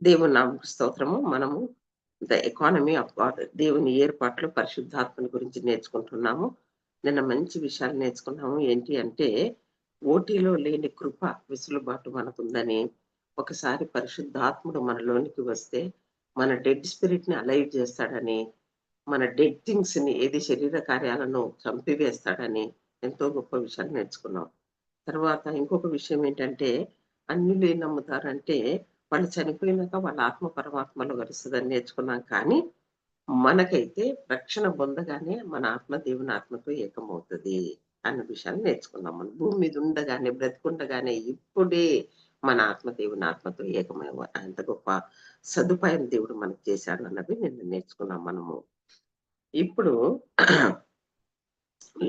దేవుని నామకు స్తోత్రము. మనము ద ఎకానమీ ఆఫ్ గాడ్ దేవుని ఏర్పాట్లు పరిశుద్ధాత్మని గురించి నేర్చుకుంటున్నాము. నిన్న మంచి విషయాలు నేర్చుకున్నాము. ఏంటి అంటే ఓటీలో లేని కృప విసులుబాటు మనకుందని. ఒకసారి పరిశుద్ధాత్ముడు మనలోనికి వస్తే మన డెడ్ స్పిరిట్ని అలైవ్ చేస్తాడని మన డెడ్ థింగ్స్ని ఏది శరీర కార్యాలను చంపివేస్తాడని ఎంతో గొప్ప విషయాలు నేర్చుకున్నాం. తర్వాత ఇంకొక విషయం ఏంటంటే అన్యులు ఏం నమ్ముతారంటే వాళ్ళు చనిపోయినాక వాళ్ళ ఆత్మ పరమాత్మలో కలుస్తుందని నేర్చుకున్నాం కానీ మనకైతే రక్షణ పొందగానే మన ఆత్మ దేవుని ఆత్మతో ఏకమవుతుంది అన్న విషయాన్ని నేర్చుకున్నాం మనం. భూమి మీద ఉండగానే బ్రతికుండగానే ఇప్పుడే మన ఆత్మ దేవుని ఆత్మతో ఏకమై అంత గొప్ప సదుపాయం దేవుడు మనకు చేశాడు అన్నది నిన్న నేర్చుకున్నాం మనము. ఇప్పుడు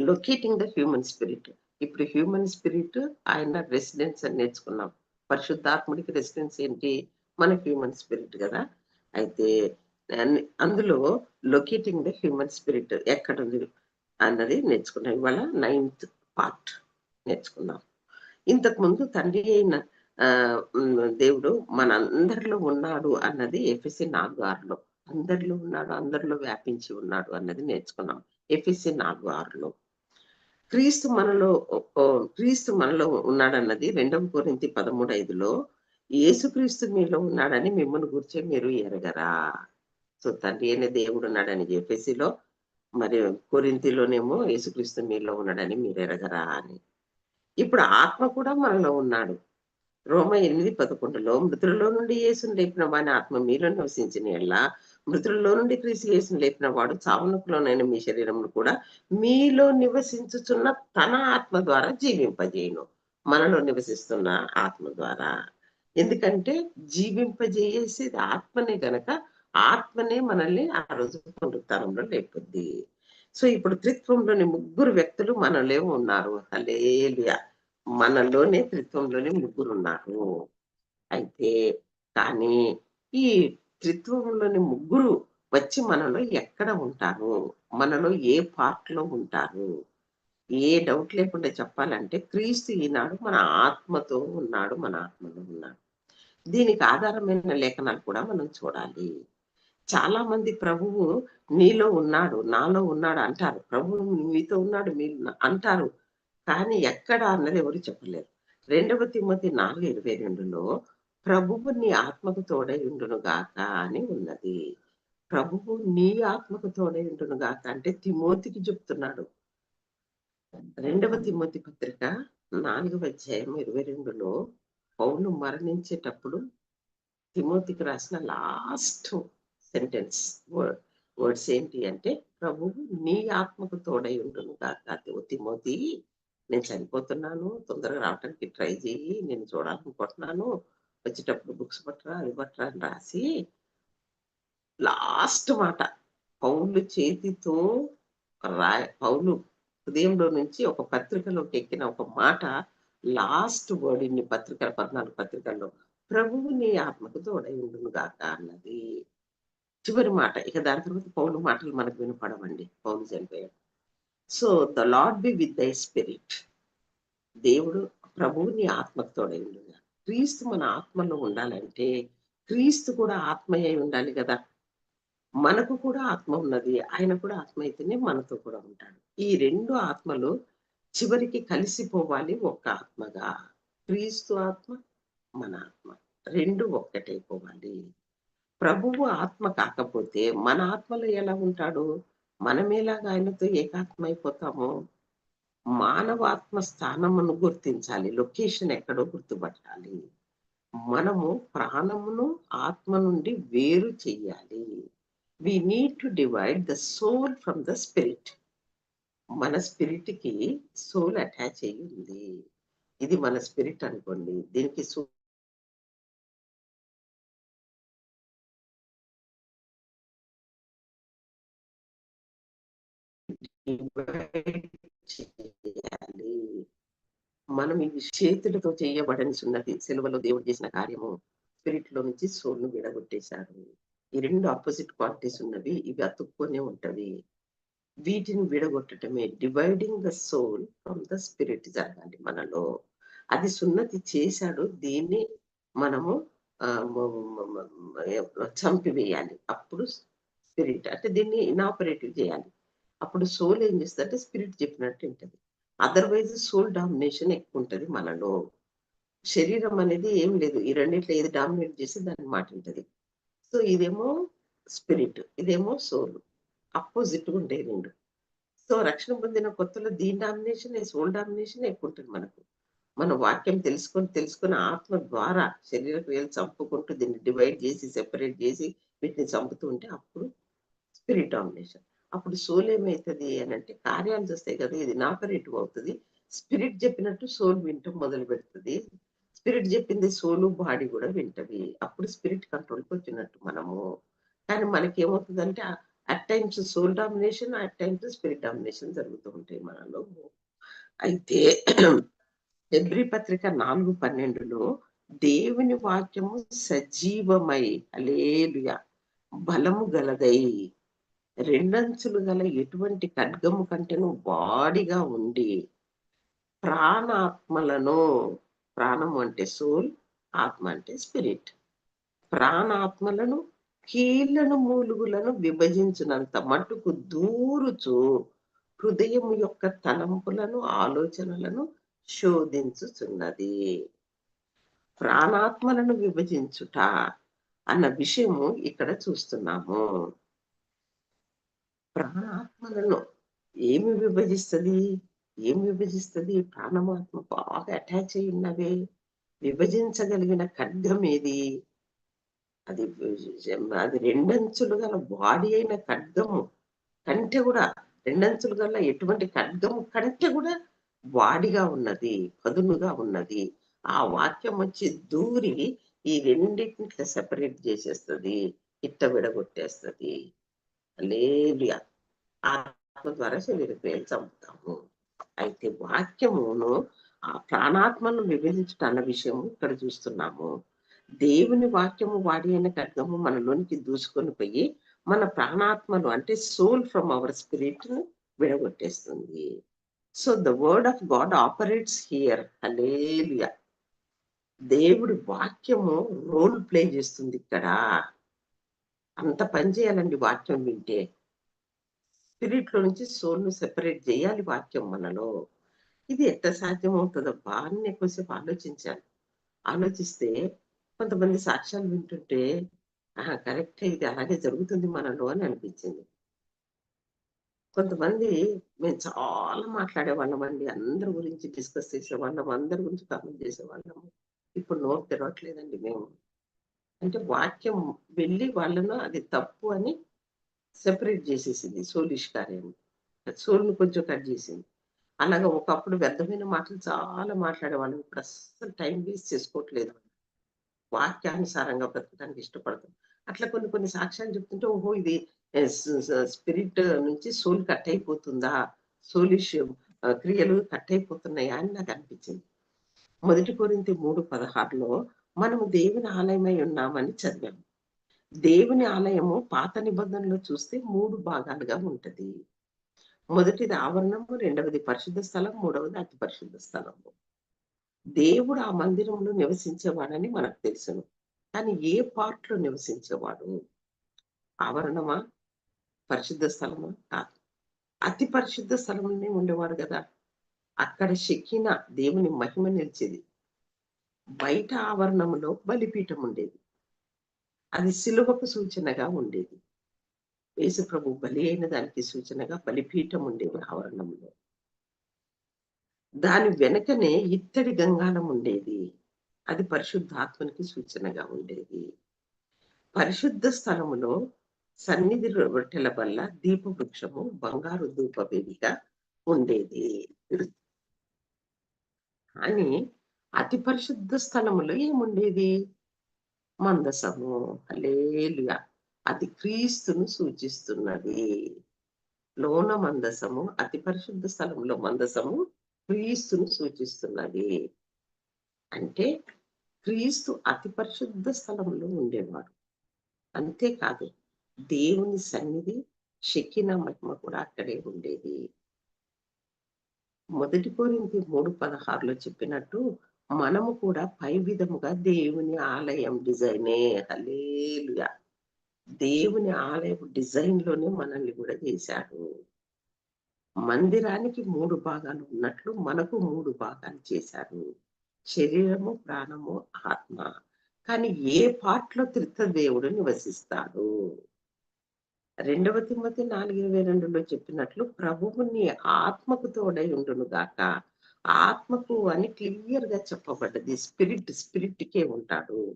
లొకేటింగ్ ద హ్యూమన్ స్పిరిట్ ఇప్పుడు హ్యూమన్ స్పిరిట్ ఆయన రెసిడెన్స్ అని నేర్చుకున్నాం. పరిశుద్ధాత్ముడికి రెసిడెన్స్ ఏంటి? మన హ్యూమన్ స్పిరిట్ కదా. అయితే అందులో లొకేటింగ్ ద హ్యూమన్ స్పిరిట్ ఎక్కడ ఉంది అన్నది నేర్చుకున్నాం. ఇవాళ నైన్త్ పార్ట్ నేర్చుకున్నాం ఇంతకు ముందు తండ్రి అయిన దేవుడు మన అందరిలో ఉన్నాడు అన్నది ఎఫ్ఎస్సి నాలుగు ఆరులో. అందరిలో ఉన్నాడు అందరిలో వ్యాపించి ఉన్నాడు అన్నది నేర్చుకున్నాం. ఎఫ్ఎస్సి నాలుగు ఆరులో. క్రీస్తు మనలో క్రీస్తు మనలో ఉన్నాడన్నది రెండవ కోరింతి పదమూడు ఐదులో యేసుక్రీస్తు మీలో ఉన్నాడని మిమ్మల్ని గుర్చే మీరు ఎరగరా? సో తండ్రి అనే దేవుడు ఉన్నాడని చెప్పేసిలో మరి కోరింతిలోనేమో యేసుక్రీస్తు మీలో ఉన్నాడని మీరు ఎరగరా అని. ఇప్పుడు ఆత్మ కూడా మనలో ఉన్నాడు. రోమ ఎనిమిది పదకొండులో మృతులలో నుండి యేసును లేపిన వాని ఆత్మ మీలో నివసించిన ఎలా మృతులలో నుండి క్రీస్తు యేసును లేపిన వాడు చావునకులోనైన మీ శరీరమును కూడా మీలో నివసించుచున్న తన ఆత్మ ద్వారా జీవింపజేయను. మనలో నివసిస్తున్న ఆత్మ ద్వారా. ఎందుకంటే జీవింపజేసేది ఆత్మనే గనక ఆత్మనే మనల్ని ఆ రోజు పునరుత్నంలో లేపుద్ది. సో ఇప్పుడు త్రిత్వంలోని ముగ్గురు వ్యక్తులు మనలో ఉన్నారు. అలేలుయా మనలోనే త్రిత్వంలోనే ముగ్గురు ఉన్నారు అయితే కానీ ఈ త్రిత్వంలోని ముగ్గురు వచ్చి మనలో ఎక్కడ ఉంటారు? మనలో ఏ పార్ట్లో ఉంటారు? ఏ డౌట్ లేకుండా చెప్పాలంటే క్రీస్తు ఈనాడు మన ఆత్మతో ఉన్నాడు మన ఆత్మలో ఉన్నాడు. దీనికి ఆధారమైన లేఖనాలు కూడా మనం చూడాలి. చాలా మంది ప్రభువు నీలో ఉన్నాడు నాలో ఉన్నాడు అంటారు. ప్రభువు మీతో ఉన్నాడు మీ అంటారు. కానీ ఎక్కడ అన్నది ఎవరు చెప్పలేరు. రెండవ తిమ్మతి నాలుగు ఇరవై రెండులో ప్రభువు నీ ఆత్మకు తోడై ఉండును గాక అని ఉన్నది. ప్రభువు నీ ఆత్మకు తోడై ఉండును గాక అంటే తిమోతికి చెప్తున్నాడు. రెండవ తిమోతి పత్రిక నాలుగవ అధ్యాయం ఇరవై రెండులో పౌలు మరణించేటప్పుడు తిమోతికి రాసిన లాస్ట్ సెంటెన్స్ వర్డ్స్ ఏంటి అంటే ప్రభువు నీ ఆత్మకు తోడై ఉండును గాక. తిమోతి నేను చనిపోతున్నాను తొందరగా రావడానికి ట్రై చేయి నేను చూడాలనుకుంటున్నాను. వచ్చేటప్పుడు బుక్స్ పట్టరా అవి పట్టరా అని రాసి లాస్ట్ మాట పౌలు చేతితో రాయ పౌలు హృదయంలో నుంచి ఒక పత్రికలోకి ఎక్కిన ఒక మాట లాస్ట్ వర్డ్ ఇన్ని పత్రికల పద్నాలుగు పత్రికల్లో ప్రభువు నీ ఆత్మకు తోడై ఉండును గాక అన్నది. చివరి మాట ఇక దాని తర్వాత పౌలు మాటలు మనకు వినపడవండి. పౌలు చనిపోయాడు. So the lord be with thy spirit దేవుడు ప్రభువుని ఆత్మతోడే ఉండుగా క్రీస్తు మన ఆత్మలో ఉండాలంటే క్రీస్తు కూడా ఆత్మయ్య ఉండాలి కదా. మనకు కూడా ఆత్మ ఉన్నది. ఆయన కూడా ఆత్మ అయితేనే మనతో కూడా ఉంటాడు. ఈ రెండు ఆత్మలు చివరికి కలిసిపోవాలి ఒక్క ఆత్మగా. క్రీస్తు ఆత్మ మన ఆత్మ. రెండు ఒక్కటైపోవాలి. ప్రభువు ఆత్మ కాకపోతే మన ఆత్మలో ఎలా ఉంటాడు? మనమేలాగా ఆయనతో ఏకాత్మైపోతామో మానవాత్మ స్థానమును గుర్తించాలి. లొకేషన్ ఎక్కడో గుర్తుపట్టాలి. మనము ప్రాణమును ఆత్మ నుండి వేరు చెయ్యాలి we need to divide the soul from the spirit మన స్పిరిట్కి సోల్ అటాచ్ అయ్యి ఉంది ఇది మన స్పిరిట్ అనుకోండి. దీనికి చేయాలి మనం ఈ చేతులతో చేయబడని ఉన్నది సెలవులో దేవుడు చేసిన కార్యము స్పిరిట్లో నుంచి సోల్ను విడగొట్టేశారు ఈ రెండు ఆపోజిట్ క్వాలిటీస్ ఉన్నవి ఇవి అతుక్కునే ఉంటవి వీటిని విడగొట్టడమే dividing the soul from the spirit జరగాలి మనలో అది సున్నతి చేశాడు దీన్ని మనము చంపివేయాలి అప్పుడు స్పిరిట్ అంటే దీన్ని ఇనాపరేటివ్ చేయాలి అప్పుడు సోల్ ఏం చేస్తుంది అంటే స్పిరిట్ చెప్పినట్టు ఉంటుంది అదర్వైజ్ సోల్ డామినేషన్ ఎక్కువ ఉంటుంది మనలో. శరీరం అనేది ఏం లేదు. ఈ రెండిట్లో ఏది డామినేట్ చేసి దాన్ని మాట ఉంటుంది సో ఇదేమో స్పిరిట్ ఇదేమో సోల్. అపోజిట్ ఉంటాయి రెండు. సో రక్షణ పొందిన కొత్తలో దీని డామినేషన్ సోల్ డామినేషన్ ఎక్కువ ఉంటుంది మనకు. మన వాక్యం తెలుసుకొని తెలుసుకుని ఆత్మ ద్వారా శరీర క్రియలు చంపుకుంటూ దీన్ని డివైడ్ చేసి సెపరేట్ చేసి వీటిని చంపుతూ ఉంటే అప్పుడు స్పిరిట్ డామినేషన్. అప్పుడు సోల్ ఏమవుతుంది అని అంటే కార్యాలు చూస్తే కదా ఇది నాపరేటివ్ అవుతుంది. స్పిరిట్ చెప్పినట్టు సోల్ వింటం మొదలు పెడుతుంది. స్పిరిట్ చెప్పింది సోలు బాడీ కూడా వింటది. అప్పుడు స్పిరిట్ కంట్రోల్కి వచ్చినట్టు మనము. కానీ మనకి ఏమవుతుందంటే at times soul domination at times spirit domination జరుగుతూ ఉంటాయి మనలో. అయితే ఎబ్రి పత్రిక నాలుగు పన్నెండులో దేవుని వాక్యము సజీవమై అలేలుయ బలము గలదై రెండంచులు గల ఎటువంటి ఖడ్గము కంటేను బాడీగా ఉండి ప్రాణాత్మలను ప్రాణము అంటే సోల్ ఆత్మ అంటే స్పిరిట్. ప్రాణాత్మలను కీళ్ళను మూలుగులను విభజించినంత మట్టుకు దూరుచు హృదయం యొక్క తలంపులను ఆలోచనలను శోధించుచున్నది. ప్రాణాత్మలను విభజించుట అన్న విషయము ఇక్కడ చూస్తున్నాము. ప్రాణాత్మలను ఏమి విభజిస్తుంది? ఏమి విభజిస్తుంది? ప్రాణమాత్మ బాగా అటాచ్ అయి ఉన్నవే. విభజించగలిగిన ఖడ్గం ఏది? అది అది రెండంచులు గల బాడీ అయిన ఖడ్గము. కంటే కూడా రెండంచులు గల ఎటువంటి ఖడ్గము కంటే కూడా వాడిగా ఉన్నది పదునుగా ఉన్నది. ఆ వాక్యం వచ్చి దూరి ఈ రెండింటిని సెపరేట్ చేసేస్తుంది. ఇట్ట విడగొట్టేస్తుంది. లేదు ఆత్మ ద్వారా శరీర క్రియలు చంపుతాము. అయితే వాక్యమును ఆ ప్రాణాత్మను విభజించట అన్న విషయము ఇక్కడ చూస్తున్నాము. దేవుని వాక్యము వాడి అయిన ఖడ్గము మనలోనికి దూసుకొని పోయి మన ప్రాణాత్మను అంటే సోల్ ఫ్రమ్ అవర్ స్పిరిట్ను విడగొట్టేస్తుంది. So the word of God operates here. అలేలియా దేవుడి వాక్యము రోల్ ప్లే చేస్తుంది ఇక్కడ. అంత పని చేయాలండి వాక్యం వింటే. స్పిరిట్లో నుంచి సోల్ను సెపరేట్ చేయాలి వాక్యం మనలో. ఇది ఎట్ట సాధ్యం అవుతుందబ్బా అని నేను కొంచెంసేపు ఆలోచించాను. ఆలోచిస్తే కొంతమంది సాక్ష్యాలు వింటుంటే ఆహా కరెక్ట్ ఇది అలాగే జరుగుతుంది మనలో అని అనిపించింది. కొంతమంది మేము చాలా మాట్లాడే వాళ్ళమండి అందరి గురించి డిస్కస్ చేసేవాళ్ళం అందరి గురించి కామెంట్ చేసేవాళ్ళము. ఇప్పుడు నోరు తెరవట్లేదండి మేము. అంటే వాక్యం వెళ్ళి వాళ్ళను అది తప్పు అని సెపరేట్ చేసేసింది. సోలిష్ కార్యం సోల్ని కొంచెం కట్ చేసింది. అలాగా ఒకప్పుడు వ్యర్థమైన మాటలు చాలా మాట్లాడేవాళ్ళం. ఇప్పుడు అస్సలు టైం వేస్ట్ చేసుకోవట్లేదు. వాక్యానుసారంగా బ్రతకడానికి ఇష్టపడతాం. అట్లా కొన్ని కొన్ని సాక్ష్యాలు చెప్తుంటే ఓహో ఇది స్పిరిట్ నుంచి సోల్ కట్ అయిపోతుందా? సోలిష్ క్రియలు కట్ అయిపోతున్నాయా అని నాకు అనిపించింది. మొదటి కోరింత మూడు పదహారులో మనము దేవుని ఆలయమై ఉన్నామని చదివాము. దేవుని ఆలయము పాత నిబంధనలో చూస్తే మూడు భాగాలుగా ఉంటది. మొదటిది ఆవరణము రెండవది పరిశుద్ధ స్థలం మూడవది అతి పరిశుద్ధ స్థలము. దేవుడు ఆ మందిరంలో నివసించేవాడని మనకు తెలుసును కానీ ఏ పార్ట్లో నివసించేవాడు? ఆవరణమా? పరిశుద్ధ స్థలమా? కాదు. అతి పరిశుద్ధ స్థలంలోనే ఉండేవాడు కదా. అక్కడ శక్కిన దేవుని మహిమ నిలిచేది. బయట ఆవరణంలో బలిపీఠం ఉండేది. అది సిలువకు సూచనగా ఉండేది. యేసుప్రభు బలి అయిన దానికి సూచనగా బలిపీఠం ఉండేది ఆవరణంలో దాని వెనకనే ఇత్తడి గంగాళం ఉండేది. అది పరిశుద్ధాత్మనికి సూచనగా ఉండేది. పరిశుద్ధ స్థలములో సన్నిధి రొట్టెల వల్ల దీపవృక్షము బంగారు ధూప ఉండేది. కానీ అతి పరిశుద్ధ స్థలములో ఏముండేది? మందసము. అలేలుగా అది క్రీస్తును సూచిస్తున్నది. లోన మందసము అతి పరిశుద్ధ స్థలంలో మందసము క్రీస్తును సూచిస్తున్నది. అంటే క్రీస్తు అతి పరిశుద్ధ స్థలంలో ఉండేవాడు. అంతేకాదు దేవుని సన్నిధి శకిన మహిమ కూడా అక్కడే ఉండేది. మొదటి కోరింది మూడు పదహారులో చెప్పినట్టు మనము కూడా పై విధముగా దేవుని ఆలయం డిజైనే. హలేలుగా దేవుని ఆలయం డిజైన్లోనే మనల్ని కూడా చేశాడు. మందిరానికి మూడు భాగాలు ఉన్నట్లు మనకు మూడు భాగాలు చేశారు శరీరము ప్రాణము ఆత్మ. కానీ ఏ పాటలో లో దేవుడు నివసిస్తాడు? రెండవ తిమ్మతి నాలుగు ఇరవై రెండులో చెప్పినట్లు ప్రభువుని ఆత్మకు తోడై ఉండును గాక ఆత్మకు అని క్లియర్గా చెప్పబడ్డది. స్పిరిట్ స్పిరిట్ కే ఉంటాడు.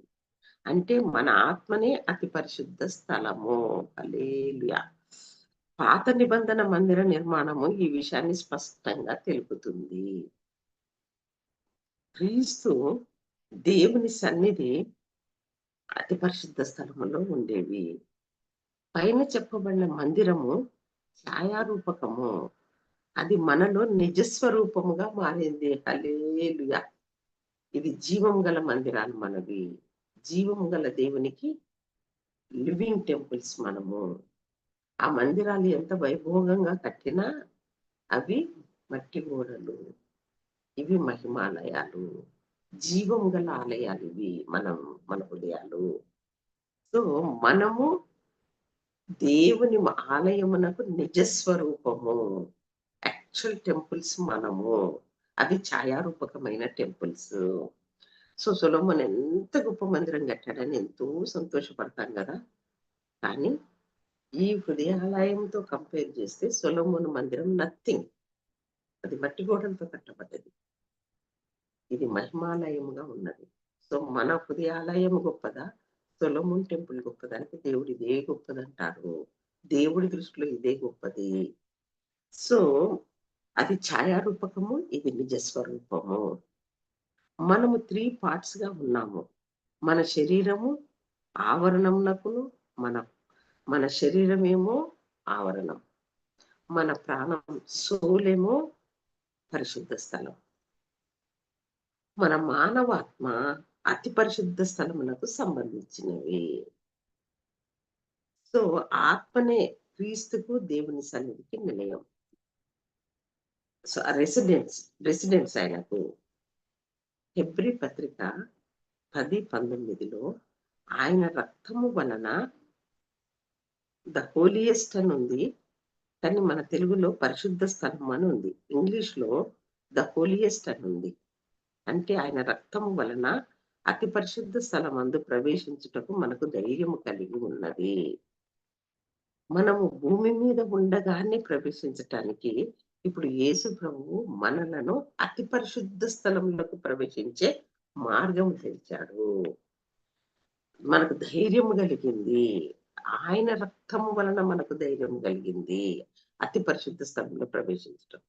అంటే మన ఆత్మనే అతి పరిశుద్ధ స్థలము. అలేలుయా పాత నిబంధన మందిర నిర్మాణము ఈ విషయాన్ని స్పష్టంగా తెలుపుతుంది. క్రీస్తు దేవుని సన్నిధి అతి పరిశుద్ధ స్థలములో ఉండేవి. పైన చెప్పబడిన మందిరము ఛాయారూపకము. అది మనలో నిజస్వరూపముగా మారింది. హలేలుగా ఇది జీవం గల మందిరాలు మనవి. జీవం గల దేవునికి లివింగ్ టెంపుల్స్ మనము. ఆ మందిరాలు ఎంత వైభోగంగా కట్టినా అవి మట్టి గోడలు ఇవి మహిమాలయాలు. జీవం గల ఆలయాలు ఇవి మనం మన హృదయాలు. సో మనము దేవుని ఆలయమునకు నిజస్వరూపము. యాక్చువల్ టెంపుల్స్ మనము అవి ఛాయారూపకమైన టెంపుల్స్. సో సొలోమన్ ఎంత గొప్ప మందిరం కట్టాడని ఎంతో సంతోషపడతాం కదా. కానీ ఈ హృదయాలయంతో కంపేర్ చేస్తే సొలోమోన్ మందిరం నథింగ్ అది మట్టి గోడలతో కట్టబడ్డది. ఇది మహిమాలయముగా ఉన్నది. సో మన హృదయాలయం గొప్పదా? సొలోమోన్ టెంపుల్ గొప్పదానికి దేవుడు ఇదే గొప్పదంటారు. దేవుడి దృష్టిలో ఇదే గొప్పది. సో అది ఛాయారూపకము ఇది నిజ స్వరూపము. మనము త్రీ పార్ట్స్గా ఉన్నాము. మన శరీరము ఆవరణమునకును మన మన శరీరమేమో ఆవరణం. మన ప్రాణం సోలేమో పరిశుద్ధ స్థలం. మన మానవాత్మ అతి పరిశుద్ధ స్థలమునకు సంబంధించినవి. సో ఆత్మనే క్రీస్తుకు దేవుని సన్నిధికి నిలయం. సో రెసిడెన్స్ రెసిడెన్స్ ఆయనకు హెబ్రి పత్రిక పది పంతొమ్మిదిలో ఆయన రక్తము వలన ద హోలియెస్ట్ అని ఉంది కానీ మన తెలుగులో పరిశుద్ధ స్థలం అని ఉంది. ఇంగ్లీష్లో ద హోలియెస్ట్ అని ఉంది. అంటే ఆయన రక్తము వలన అతి పరిశుద్ధ స్థలం అందు ప్రవేశించుటకు మనకు ధైర్యము కలిగి ఉన్నది. మనము భూమి మీద ఉండగానే ప్రవేశించటానికి ఇప్పుడు యేసు ప్రభువు మనలను అతి పరిశుద్ధ స్థలంలోకి ప్రవేశించే మార్గం తెరిచాడు. మనకు ధైర్యం కలిగింది. ఆయన రక్తము వలన మనకు ధైర్యం కలిగింది. అతి పరిశుద్ధ స్థలంలో ప్రవేశించడం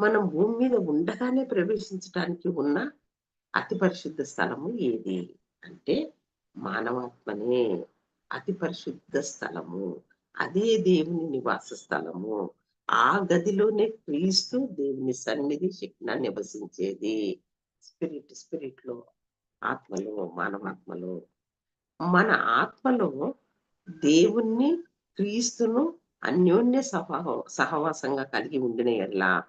మనం భూమి మీద ఉండగానే ప్రవేశించడానికి ఉన్న అతి పరిశుద్ధ స్థలము ఏది? అంటే మానవాత్మనే. అతి పరిశుద్ధ స్థలము. అదే దేవుని నివాస స్థలము. ఆ గదిలోనే క్రీస్తు దేవుని సన్నిధి శక్తిన నివసించేది. స్పిరిట్ స్పిరిట్లో ఆత్మలో. మానవాత్మలో మన ఆత్మలో దేవుణ్ణి క్రీస్తును అన్యోన్య సహా సహవాసంగా కలిగి ఉండిన ఎల్లా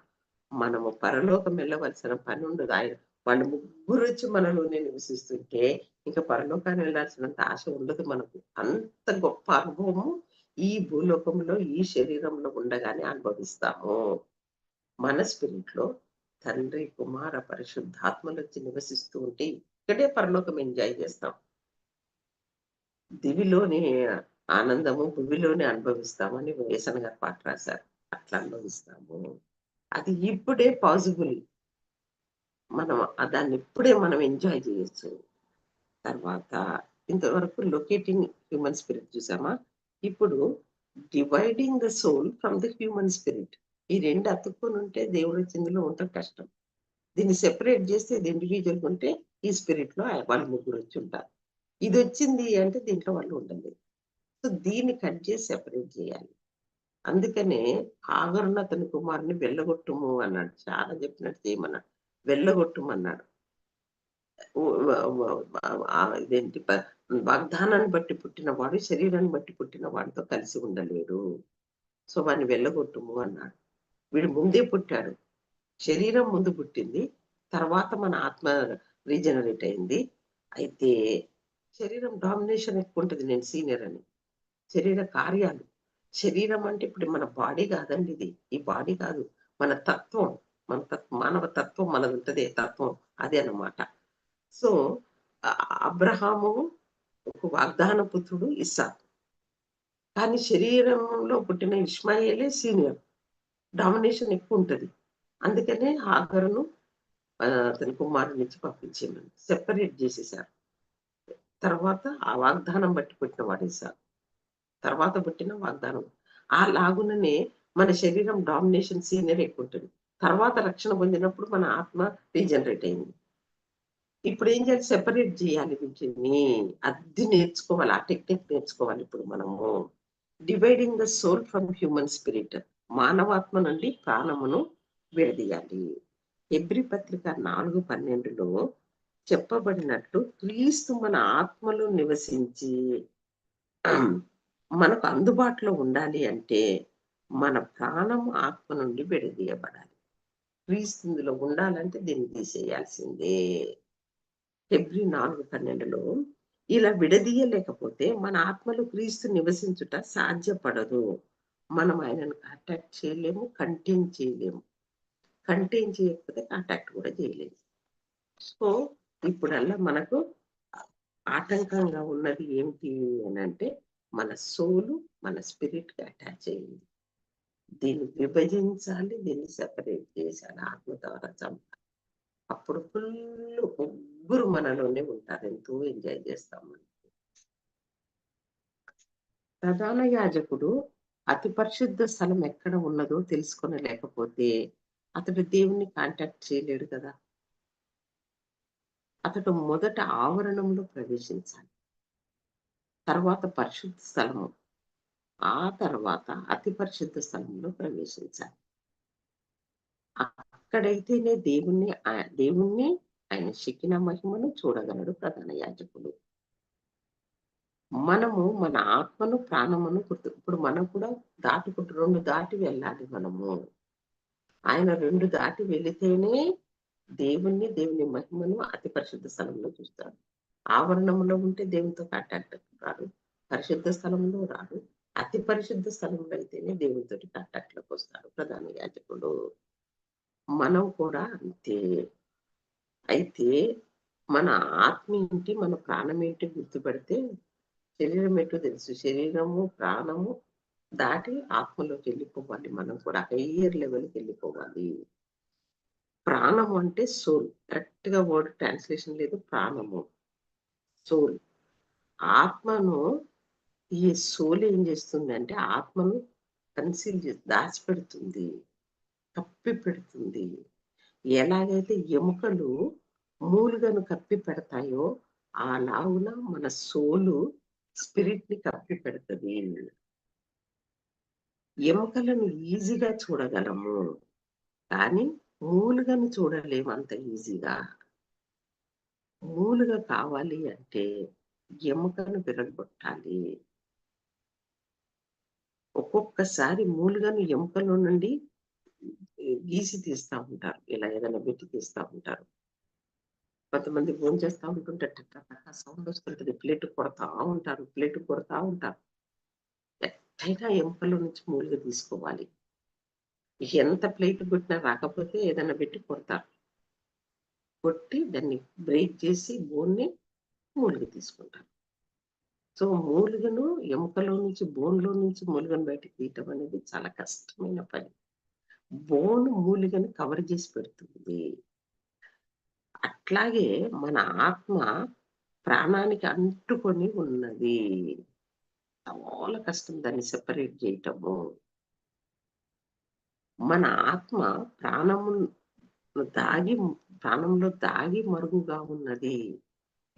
మనము పరలోకం వెళ్ళవలసిన పని ఉండదు. ఆయన వాళ్ళు ముగ్గురు వచ్చి మనలోనే నివసిస్తుంటే ఇంకా పరలోకాన్ని వెళ్ళాల్సినంత ఆశ ఉండదు మనకు. అంత గొప్ప అనుభవము ఈ భూలోకంలో ఈ శరీరంలో ఉండగానే అనుభవిస్తాము. మన స్పిరిట్లో తండ్రి కుమార పరిశుద్ధాత్మలు వచ్చి నివసిస్తూ ఉంటే ఇక్కడే పరలోకం ఎంజాయ్ చేస్తాం. దివిలోని ఆనందము భూమిలోనే అనుభవిస్తామని వేసన గారు పాట రాశారు. అట్లా అనుభవిస్తాము. అది ఇప్పుడే పాసిబుల్ మనం దాన్ని ఇప్పుడే మనం ఎంజాయ్ చేయొచ్చు. తర్వాత ఇంతవరకు లొకేటింగ్ హ్యూమన్ స్పిరిట్ చూసామా? ఇప్పుడు dividing the soul from the human spirit ఈ రెండు అతుక్కొని ఉంటే దేవుడు చిందులో ఉండటం కష్టం. దీన్ని సెపరేట్ చేస్తే ఇది ఇండివిజువల్ ఉంటే ఈ స్పిరిట్లో వాళ్ళు ముగ్గురు వచ్చి ఉంటారు. ఇది వచ్చింది అంటే దీంట్లో వాళ్ళు ఉండాలి సో దీన్ని కట్ చేసి సెపరేట్ చేయాలి. అందుకనే ఆగరుణ అతని కుమారుని వెళ్ళగొట్టుము అన్నాడు. చాలా చెప్పినట్టు చేయమన్నాడు వెళ్ళగొట్టుమన్నాడు. ఇదేంటి? వాగ్దానాన్ని బట్టి పుట్టిన వాడు శరీరాన్ని బట్టి పుట్టిన వాడితో కలిసి ఉండలేడు. సో వాడిని వెళ్ళగొట్టుము అన్నాడు. వీడు ముందే పుట్టాడు. శరీరం ముందు పుట్టింది. తర్వాత మన ఆత్మ రీజనరేట్ అయింది. అయితే శరీరం డామినేషన్ ఎక్కువ ఉంటుంది. నేను సీనియర్ అని. శరీర కార్యాలు. శరీరం అంటే ఇప్పుడు మన బాడీ కాదండి ఇది. ఈ బాడీ కాదు. మన తత్వం. మన తత్వం మానవ తత్వం మనది ఉంటుంది. తత్వం. అదే అన్నమాట. సో అబ్రహాము ఒక వాగ్దాన పుత్రుడు ఇస్సాకు. కానీ శరీరంలో పుట్టిన ఇస్మాయిలే సీనియర్. డామినేషన్ ఎక్కువ ఉంటుంది అందుకనే హాగరును తన కుమారుని నుంచి పంపించేయమని సెపరేట్ చేసేసారు తర్వాత ఆ వాగ్దానం బట్టి పుట్టిన వాడు ఇస్సాకు. తర్వాత పుట్టిన వాగ్దానం. ఆ లాగుననే మన శరీరం డామినేషన్ సీనియర్ ఎక్కువ ఉంటుంది తర్వాత రక్షణ పొందినప్పుడు మన ఆత్మ రీజనరేట్ అయింది. ఇప్పుడు ఏం చేయాలి? సెపరేట్ చేయాలి వీటిని అది నేర్చుకోవాలి. ఆ టెక్నిక్ నేర్చుకోవాలి ఇప్పుడు మనము. Dividing the soul from human spirit మానవాత్మ నుండి ప్రాణమును విడదీయాలి. ఎబ్రి పత్రిక నాలుగు పన్నెండులో చెప్పబడినట్లు క్రీస్తు మన ఆత్మలో నివసించి మనకు అందుబాటులో ఉండాలి అంటే మన ప్రాణం ఆత్మ నుండి విడదీయబడాలి. క్రీస్తు ఇందులో ఉండాలంటే దీన్ని తీసేయాల్సిందే. ఫిబ్రి నాలుగు పన్నెండులో ఇలా విడదీయలేకపోతే మన ఆత్మలు క్రీస్తు నివసించుట సాధ్యపడదు. మనం ఆయనను కాంటాక్ట్ చేయలేము కంటైన్ చేయలేము. కంటైన్ చేయకపోతే కాంటాక్ట్ కూడా చేయలేము సో ఇప్పుడల్లా మనకు ఆటంకంగా ఉన్నది ఏమిటి అని అంటే మన సోలు మన స్పిరిట్కి అటాచ్ అయ్యింది దీన్ని విభజించాలి దీన్ని సెపరేట్ చేశాలి ఆత్మ ద్వారా చంపాలి. అప్పుడు ఫుల్ ముగ్గురు మనలోనే ఉంటారు. ఎంతో ఎంజాయ్ చేస్తాం ప్రధాన యాజకుడు అతి పరిశుద్ధ స్థలం ఎక్కడ ఉన్నదో తెలుసుకొని లేకపోతే అతడు దేవుణ్ణి కాంటాక్ట్ చేయలేడు కదా. అతడు మొదట ఆవరణంలో ప్రవేశించాలి. తర్వాత పరిశుద్ధ స్థలము. ఆ తర్వాత అతి పరిశుద్ధ స్థలంలో ప్రవేశించాలి. అక్కడైతేనే దేవుణ్ణి దేవుణ్ణి ఆయన శకిన మహిమను చూడగలడు ప్రధాన యాజకుడు. మనము మన ఆత్మను ప్రాణమును గుర్తు ఇప్పుడు మనం కూడా దాటుకుంటూ రెండు దాటి వెళ్ళాలి మనము. ఆయన రెండు దాటి వెళితేనే దేవుణ్ణి దేవుని మహిమను అతి పరిశుద్ధ స్థలంలో చూస్తాడు. ఆవరణంలో ఉంటే దేవునితో కాంటాక్ట్ రాడు. పరిశుద్ధ స్థలంలో రాడు. అతి పరిశుద్ధ స్థలంలో అయితేనే దేవునితోటి కాంటాక్ట్లోకి వస్తాడు ప్రధాన యాజకుడు. మనం కూడా అంతే. అయితే మన ఆత్మ ఏంటి మన ప్రాణం ఏంటి గుర్తుపడితే శరీరం ఏంటో తెలుసు. శరీరము ప్రాణము దాటి ఆత్మలోకి వెళ్ళిపోవాలి మనం కూడా. హయ్యర్ లెవెల్కి వెళ్ళిపోవాలి. ప్రాణము అంటే సోల్. కరెక్ట్గా వర్డ్ ట్రాన్స్లేషన్ లేదు. ప్రాణము. సోల్. ఆత్మను ఈ సోల్ ఏం చేస్తుంది అంటే ఆత్మను కన్సీల్ చేసి దాచిపెడుతుంది. కప్పి పెడుతుంది ఎలాగైతే ఎముకలు మూలుగను కప్పి పెడతాయో ఆ లావున మన సోలు స్పిరిట్ని కప్పి పెడుతుంది. ఎముకలను ఈజీగా చూడగలము. కానీ మూలుగను చూడలేము అంత ఈజీగా. మూలుగా కావాలి అంటే ఎముకను విరగొట్టాలి. ఒక్కొక్కసారి మూలుగను ఎముకలో నుండి గీసి తీస్తా ఉంటారు. ఇలా ఏదైనా పెట్టి తీస్తా ఉంటారు. కొంతమంది ఫోన్ చేస్తా ఉంటుంటే సౌండ్ వస్తుంటది. ప్లేట్ కొడతా ఉంటారు. ప్లేట్ కొడతా ఉంటారు. ఎట్టయినా ఎముకలో నుంచి మూలుగ తీసుకోవాలి. ఎంత ప్లేట్ కొట్టినా రాకపోతే ఏదైనా పెట్టి కొడతారు. కొట్టి దాన్ని బ్రేక్ చేసి బోన్ని మూలుగ తీసుకుంటారు. సో మూలుగను ఎముకలో నుంచి బోన్లో నుంచి మూలుగను బయటకు తీయటం అనేది చాలా కష్టమైన పని. బోన్ మూలిగను కవర్ చేసి పెడుతుంది. అట్లాగే మన ఆత్మ ప్రాణానికి అంటుకొని ఉన్నది. చాలా కష్టం దాన్ని సెపరేట్ చేయటము. మన ఆత్మ ప్రాణము దాగి ప్రాణంలో దాగి మరుగుగా ఉన్నది.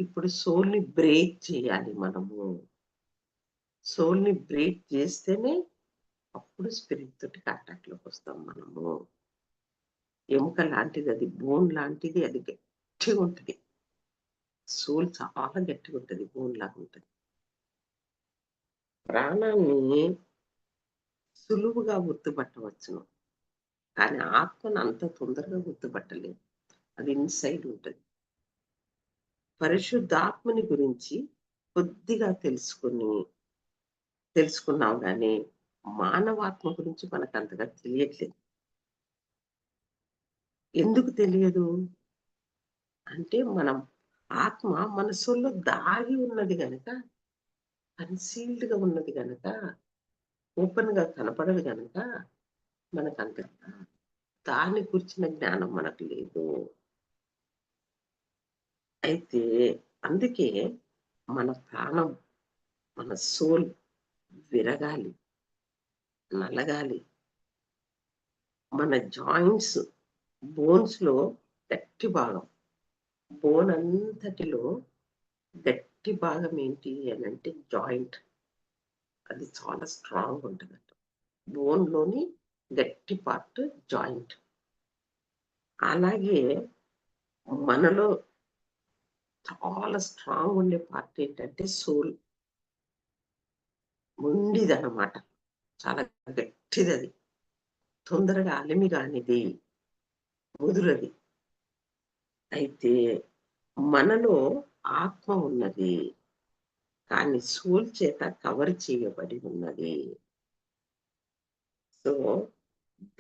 ఇప్పుడు సోల్ని బ్రేక్ చేయాలి మనము. సోల్ని బ్రేక్ చేస్తేనే అప్పుడు స్పిరిట్ తోటి కాంటాక్ట్లోకి వస్తాం మనము. ఎముక లాంటిది అది బోన్ లాంటిది అది గట్టిగా ఉంటుంది సోల్ చాలా గట్టిగా ఉంటుంది బోన్ లాగా ఉంటుంది ప్రాణాన్ని సులువుగా గుర్తుపట్టవచ్చును. కానీ ఆత్మను అంత తొందరగా గుర్తుపట్టలేదు అది ఇన్సైడ్ ఉంటుంది. పరిశుద్ధాత్మని గురించి కొద్దిగా తెలుసుకుని తెలుసుకున్నాం కానీ మానవాత్మ గురించి మనకు అంతగా తెలియట్లేదు. ఎందుకు తెలియదు? అంటే మనం ఆత్మ మనసుల్లో దాగి ఉన్నది గనక కన్సీల్డ్గా ఉన్నది గనక ఓపెన్గా కనపడదు గనక మనకు అంత దాని గురించిన జ్ఞానం మనకు లేదు. అయితే అందుకే మన ప్రాణం మన సోల్ విరగాలి నలగాలి. మన జాయింట్స్ బోన్స్లో గట్టి భాగం బోన్ అంతటిలో గట్టి భాగం ఏంటి అని అంటే జాయింట్. అది చాలా స్ట్రాంగ్ ఉంటుంది బోన్లోని గట్టి పార్ట్ జాయింట్. అలాగే మనలో చాలా స్ట్రాంగ్ ఉండే పార్ట్ ఏంటంటే సోల్. ముండిది అనమాట చాలా గట్టిది అది తొందరగా అలిమి కానిది. ముదురది. అయితే మనలో ఆత్మ ఉన్నది కానీ సోల్ చేత కవర్ చేయబడి ఉన్నది. సో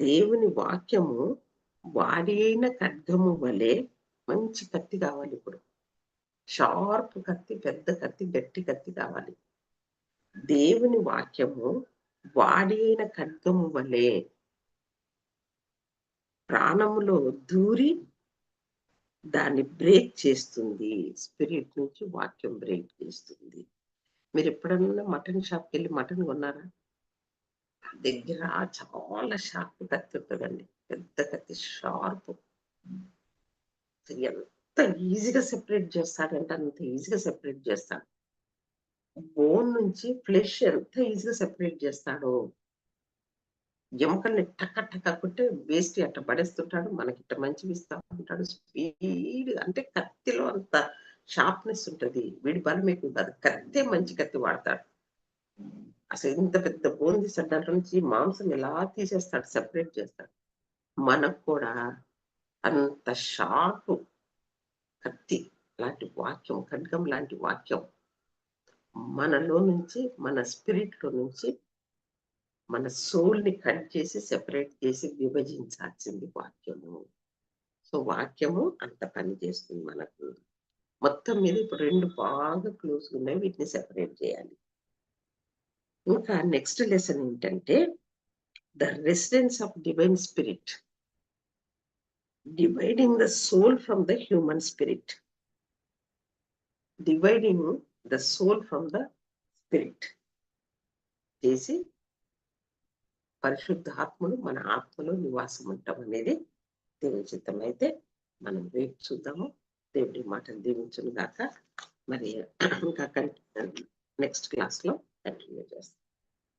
దేవుని వాక్యము వాడి అయిన ఖడ్గము వలె మంచి కత్తి కావాలి ఇప్పుడు. షార్ప్ కత్తి పెద్ద కత్తి గట్టి కత్తి కావాలి. దేవుని వాక్యము వాడి అయిన ఖడ్గము వలె ప్రాణములో దూరి దాన్ని బ్రేక్ చేస్తుంది. స్పిరిట్ నుంచి వాక్యం బ్రేక్ చేస్తుంది. మీరు ఎప్పుడన్నా మటన్ షాప్కి వెళ్ళి మటన్ కొన్నారా? దగ్గర చాలా షార్ప్ కత్తి ఉంటుందండి. పెద్ద కత్తి షార్ప్. ఎంత ఈజీగా సెపరేట్ చేస్తాడంటే అంత ఈజీగా సెపరేట్ చేస్తాడు. బోన్ నుంచి ఫ్లెష్ ఎంత ఈజీగా సెపరేట్ చేస్తాడో. ఎముకల్ని టక్క టక్క కొట్టే వేస్ట్ అట్ట పడేస్తుంటాడు. మనకి ఇట్ట మంచివి ఇస్తా ఉంటాడు. స్పీడ్ అంటే కత్తిలో అంత షార్ప్నెస్ ఉంటుంది. వీడి బలం ఎక్కువ కాదు. కత్తే మంచి కత్తి వాడతాడు. అసలు ఇంత పెద్ద బోన్ తీస్తాడు దాంట్లో నుంచి మాంసం ఎలా తీసేస్తాడు? సెపరేట్ చేస్తాడు. మనకు కూడా అంత షార్ప్ కత్తి లాంటి వాక్యం ఖడ్గం లాంటి వాక్యం మనలో నుంచి మన స్పిరిట్లో నుంచి మన సోల్ని కట్ చేసి సెపరేట్ చేసి విభజించాల్సింది వాక్యము. సో వాక్యము అంత పని చేస్తుంది మనకు. మొత్తం మీద ఇప్పుడు రెండు బాగా క్లోజ్ ఉన్నాయి వీటిని సెపరేట్ చేయాలి. ఇంకా నెక్స్ట్ లెసన్ ఏంటంటే the residence of divine spirit. Dividing the soul from the human spirit. Dividing the soul from the spirit. చేసి పరిశుద్ధాత్ముడు మన ఆత్మలో నివాసం ఉండటం అనేది దేవుని చిత్తం. అయితే మనం రేపు చూద్దాము. దేవుడి మాటలు దీవించును గాక. మరి ఇంకా నెక్స్ట్ క్లాస్లో కంటిన్యూ చేస్తాం.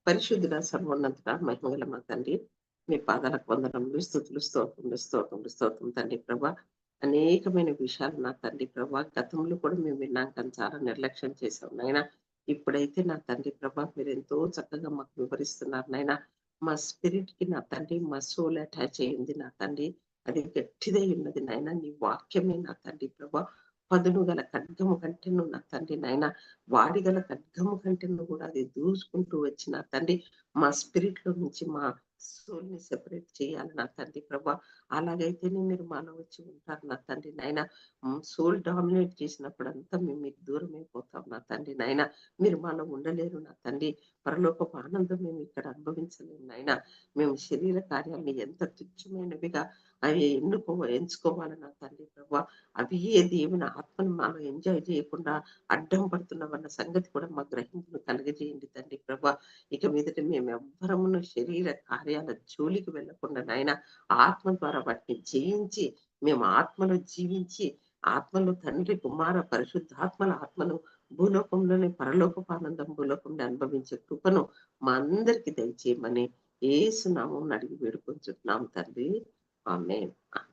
పరిశుద్ధుల సర్వోన్నత మహిమగల మా తండ్రి మీ పాదాలకు వందనములు స్థుతులు స్తోత్రములు స్తోత్రములు స్తోత్రం తండ్రి ప్రభా. అనేకమైన విషయాలు నా తండ్రి ప్రభా. గతంలో కూడా మేము విన్నాక చాలా నిర్లక్ష్యం చేసాం నాయన. ఇప్పుడైతే నా తండ్రి ప్రభా మీరు ఎంతో చక్కగా మాకు వివరిస్తున్నారు నాయన. మా స్పిరిట్కి నా తండ్రి మా సోల్ అటాచ్ అయ్యింది. నా తండ్రి అది గట్టిదై ఉన్నది. నాయన నీ వాక్యమే నా తండ్రి ప్రభా. పదును గల ఖడ్గము కంటేను నా తండ్రి నాయన. వాడి గల ఖడ్గము కంటేను కూడా అది దూసుకుంటూ వచ్చిన తండ్రి. మా స్పిరిట్లో నుంచి మా సోల్ని సెపరేట్ చేయాలి నా తండ్రి ప్రభా. అలాగైతేనే మీరు మాలో వచ్చి ఉంటారు నా తండ్రి నాయన. సోల్ డామినేట్ చేసినప్పుడు అంతా మేము మీకు దూరం అయిపోతాం నా తండ్రి నాయన. మీరు మాలో ఉండలేరు నా తండ్రి. పరలోకపు ఆనందం మేము ఇక్కడ అనుభవించలేము నాయన. మేము శరీర కార్యాలని ఎంత తుచ్చమైనవిగా అవి ఎన్నుకో ఎంచుకోవాలి నా తండ్రి ప్రభా? అవి ఏ దేవుని ఆత్మను మాలో ఎంజాయ్ చేయకుండా అడ్డం పడుతున్నామన్న సంగతి కూడా మా గ్రహింపును కలగజేయండి తండ్రి ప్రభు. ఇక మీదట మేము ఎవ్వరమును శరీర కార్యాల జోలికి వెళ్ళకుండా నాయన ఆత్మ ద్వారా వాటిని జయించి మేము ఆత్మలో జీవించి ఆత్మలో తండ్రి కుమార పరిశుద్ధాత్మల ఆత్మను భూలోకంలోని పరలోకపు ఆనందం భూలోకంలో అనుభవించే కృపను మా అందరికి దయచేయమని ఏసునామం అడిగి వేడుకొంచుతున్నాం తండ్రి 啊没有啊